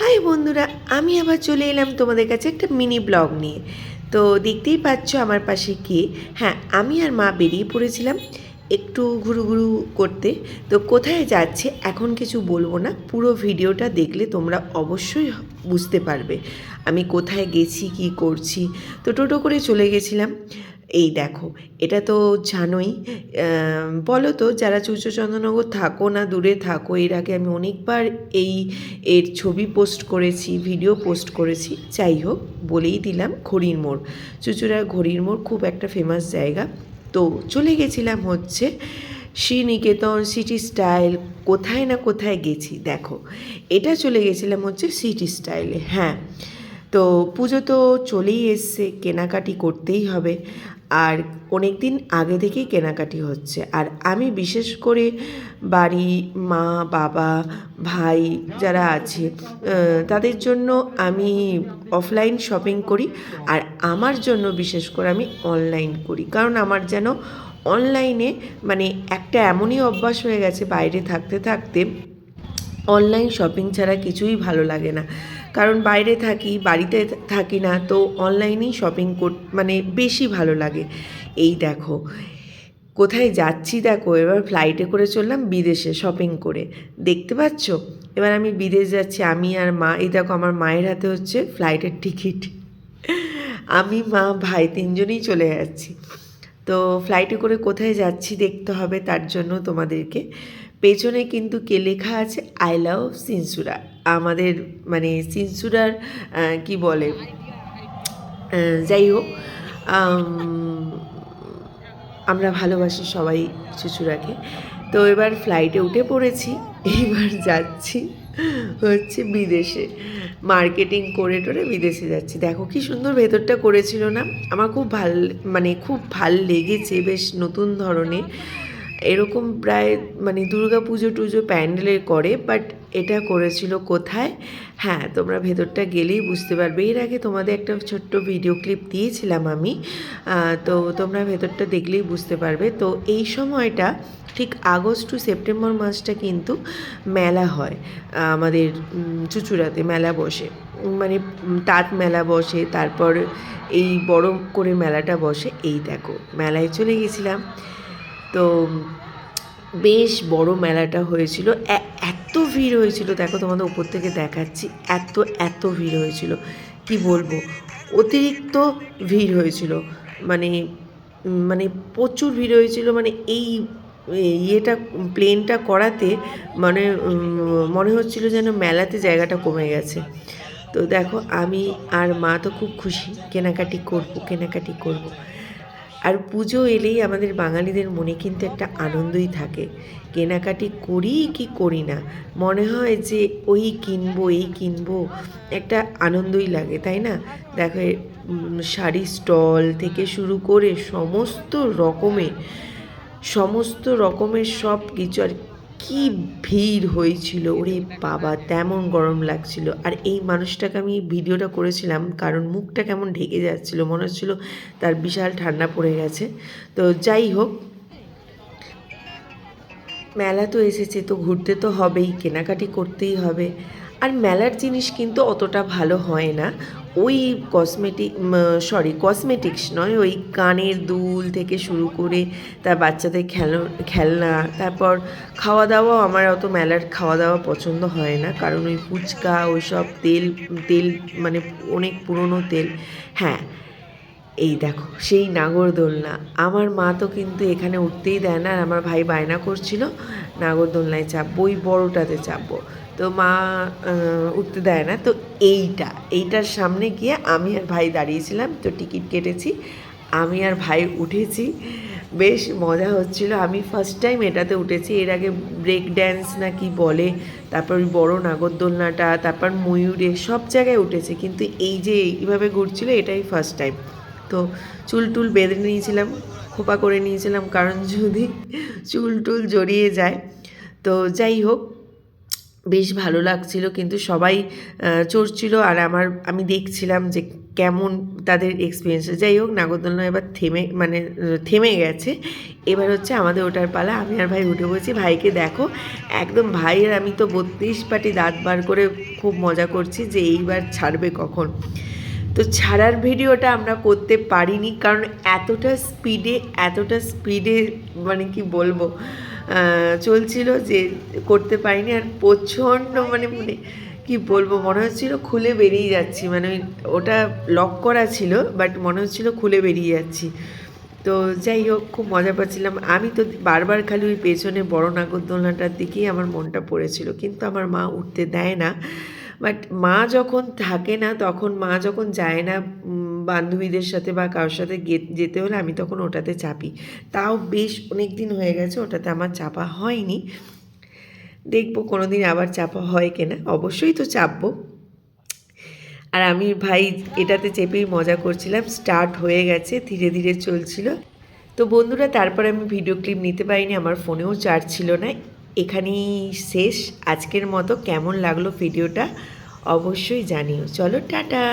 High বন্ধুরা, আমি আবার চলে এলাম তোমাদের কাছে একটা মিনি ব্লগ নিয়ে। তো দেখতেই পাচ্ছ আমার পাশে কে? হ্যাঁ আমি আর মা বেরিয়ে পড়েছিলাম একটু ঘুরু ঘুরু করতে। তো কোথায় যাচ্ছে এখন কিছু বলব না, পুরো ভিডিওটা দেখলে তোমরা অবশ্যই বুঝতে পারবে। আমি কোথায় গেছি, কি করছি? তো টোটো করে চলে গেছিলাম। এই দেখো, এটা তো জানোই। বলো তো, যারা চুচচন্দ্রনগর থাকো না দূরে থাকো, এর আগে আমি অনেকবার এই এর ছবি পোস্ট করেছি ভিডিও পোস্ট করেছি। যাই হোক, বলেই দিলাম ঘড়ির মোড়। চুচুড়ার ঘড়ির মোড় খুব একটা ফেমাস জায়গা। তো চলে গেছিলাম হচ্ছে শ্রীনিকেতন সিটি স্টাইল কোথায় না কোথায় গেছি? দেখো, এটা চলে গেছিলাম হচ্ছে সিটি স্টাইলে হ্যাঁ। তো পুজো তো চলেই এসছে, কেনাকাটি করতেই হবে। আর অনেক দিন আগে থেকেই কেনাকাটি হচ্ছে। আর আমি বিশেষ করে বাড়ি, মা, বাবা, ভাই যারা আছে তাদের জন্য আমি অফলাইন শপিং করি আর আমার জন্য বিশেষ করে আমি অনলাইন করি। কারণ আমার যেন অনলাইনে মানে একটা এমনই অভ্যাস হয়ে গেছে বাইরে থাকতে থাকতে অনলাইন শপিং ছাড়া কিছুই ভালো লাগে না। কারণ বাইরে থাকি, বাড়িতে থাকি না, তো অনলাইনেই শপিং কর মানে বেশি ভালো লাগে। এই দেখো, কোথায় যাচ্ছি দেখো, এবার ফ্লাইটে করে চললাম বিদেশে শপিং করে। দেখতে পাচ্ছ? এবার আমি বিদেশ যাচ্ছি, আমি আর মা, এই দেখো আমার মায়ের হাতে হচ্ছে ফ্লাইটের টিকিট আমি, মা, ভাই তিনজনেই চলে যাচ্ছি। তো ফ্লাইটে করে কোথায় যাচ্ছি দেখতে হবে, তার জন্য তোমাদেরকে পেছনে কিন্তু কে লেখা আছে আই লাভ সিনসুরা আমাদের মানে সিনসুরার কি বলে? যাই হোক আমরা ভালোবাসি সবাই চুচুরাকে তো এবার ফ্লাইটে উঠে পড়েছি, এবার যাচ্ছি হচ্ছে বিদেশে। মার্কেটিং করে টোরে বিদেশে যাচ্ছি। দেখো কি সুন্দর ভেতরটা করেছিল না? আমার খুব ভালো মানে খুব ভালো লেগেছে, বেশ নতুন ধরনের। এরকম প্রায় মানে দুর্গা পুজো টুজো প্যান্ডেলের করে বাট এটা করেছিল কোথায়? হ্যাঁ তোমরা ভেতরটা গেলেই বুঝতে পারবে। এর আগে তোমাদের একটা ছোট্ট ভিডিও ক্লিপ দিয়েছিলাম আমি তো তোমরা ভেতরটা দেখলেই বুঝতে পারবে। তো এই সময়টা, ঠিক আগস্ট টু সেপ্টেম্বর মাসটা কিন্তু মেলা হয় আমাদের চুচুড়াতে মেলা বসে। মানে তাঁত মেলা বসে, তারপর এই বড় করে মেলাটা বসে। এই দেখো, মেলায় চলে গেছিলাম। তো বেশ বড় মেলাটা হয়েছিল। এত ভিড় হয়েছিল, দেখো তোমাদের উপর থেকে দেখাচ্ছি, এত এত ভিড় হয়েছিল। কি বলব, অতিরিক্ত ভিড় হয়েছিল। মানে মানে প্রচুর ভিড় হয়েছিল মানে এই ইয়েটা, প্লেনটা করাতে মানে মনে হচ্ছিল যেন মেলাতে জায়গাটা কমে গেছে। তো দেখো, আমি আর মা তো খুব খুশি, কেনাকাটি করব কেনাকাটি করব। আর পুজো এলেই আমাদের বাঙালিদের মনে কিন্তু একটা আনন্দই থাকে। কেনাকাটি করি কি করি না, মনে হয় যে ওই কিনবো, এই কিনবো, একটা আনন্দই লাগে, তাই না? দেখো শাড়ি স্টল থেকে শুরু করে সমস্ত রকমের সমস্ত রকমের সব কিছু আর কি ভিড় হয়েছিল? ওরে বাবা, তেমন গরম লাগছিল। আর এই মানুষটাকে আমি ভিডিওটা করেছিলাম কারণ মুখটা কেমন ঢেকে যাচ্ছিল, মনে হচ্ছিল তার বিশাল ঠান্ডা পড়ে গেছে। তো যাই হোক, মেলা তো এসেছে, তো ঘুরতে তো হবেই, কেনাকাটি করতেই হবে। আর মেলার জিনিস কিন্তু অতটা ভালো হয় না। ওই কসমেটিক সরি কসমেটিক্স নয়, ওই কানের দুল থেকে শুরু করে তার বাচ্চাদের খেলো, খেলনা, তারপর খাওয়া দাওয়াও আমার অত মেলার খাওয়া দাওয়া পছন্দ হয় না। কারণ ওই ফুচকা, ওই সব তেল তেল মানে অনেক পুরনো তেল। হ্যাঁ এই দেখো, সেই নাগরদোলনা আমার মা তো কিন্তু এখানে উঠতেই দেয় না আর আমার ভাই বায়না করছিল নাগরদোলনায় চাপবো, ওই বড়োটাতে চাপবো। তো মা উঠতে দেয় না। তো এইটা, এইটার সামনে গিয়ে আমি আর ভাই দাঁড়িয়েছিলাম। তো টিকিট কেটেছি। আমি আর ভাই উঠেছি। বেশ মজা হচ্ছিল। আমি ফার্স্ট টাইম এটাতে উঠেছি। এর আগে ব্রেক ড্যান্স না কি বলে, তারপর ওই বড়ো নাগরদোলনাটা, তারপর ময়ূরে সব জায়গায় উঠেছে। কিন্তু এই যে এইভাবে ঘুরছিল, এটাই ফার্স্ট টাইম তো চুল টুল বেঁধে নিয়েছিলাম, খোপা করে নিয়েছিলাম, কারণ যদি চুল টুল জড়িয়ে যায়। তো যাই হোক বেশ ভালো লাগছিল, কিন্তু সবাই চড়ছিল আর আমার, আমি দেখছিলাম যে কেমন তাদের এক্সপিরিয়েন্স যাই হোক, নাগরদোলনা এবার থেমে মানে থেমে গেছে। এবার হচ্ছে আমাদের ওটার পালা। আমি আর ভাই উঠে বলছি ভাইকে দেখো, একদম ভাইয়ের আমি তো বত্রিশ পাটি দাঁত বার করে খুব মজা করছি যে এইবার ছাড়বে কখন। তো ছাড়ার ভিডিওটা আমরা করতে পারিনি, কারণ এতটা স্পিডে এতটা স্পিডে মানে কি বলব চলছিল যে করতে পারিনি আর প্রচণ্ড মানে মানে কি বলব, মনে হচ্ছিল খুলে বেরিয়ে যাচ্ছি। মানে ওটা লক করা ছিল বাট মনে হচ্ছিল খুলে বেরিয়ে যাচ্ছি। তো যাই হোক, খুব মজা পাচ্ছিলাম। আমি তো বারবার খালি ওই পেছনে বড় নাগরদোলনাটার দিকেই আমার মনটা পড়েছিল। কিন্তু আমার মা উঠতে দেয় না। বাট মা যখন থাকে না, তখন মা যখন যায় না বান্ধবীদের সাথে বা কারোর সাথে যেতে হলে আমি তখন ওটাতে চাপি। তাও বেশ অনেক দিন হয়ে গেছে, ওটাতে আমার চাপা হয়নি। দেখব কোনো দিন আবার চাপা হয় কিনা। অবশ্যই তো চাপবো। আর আমি ভাই এটাতে চেপেই মজা করছিলাম স্টার্ট হয়ে গেছে, ধীরে ধীরে চলছিল। তো বন্ধুরা, তারপর আমি ভিডিও ক্লিপ নিতে পারিনি, আমার ফোনেও চার্জ ছিল না। এখানেই শেষ। আজকের মতো কেমন লাগল ভিডিওটা অবশ্যই জানিও। চলো, টাটা!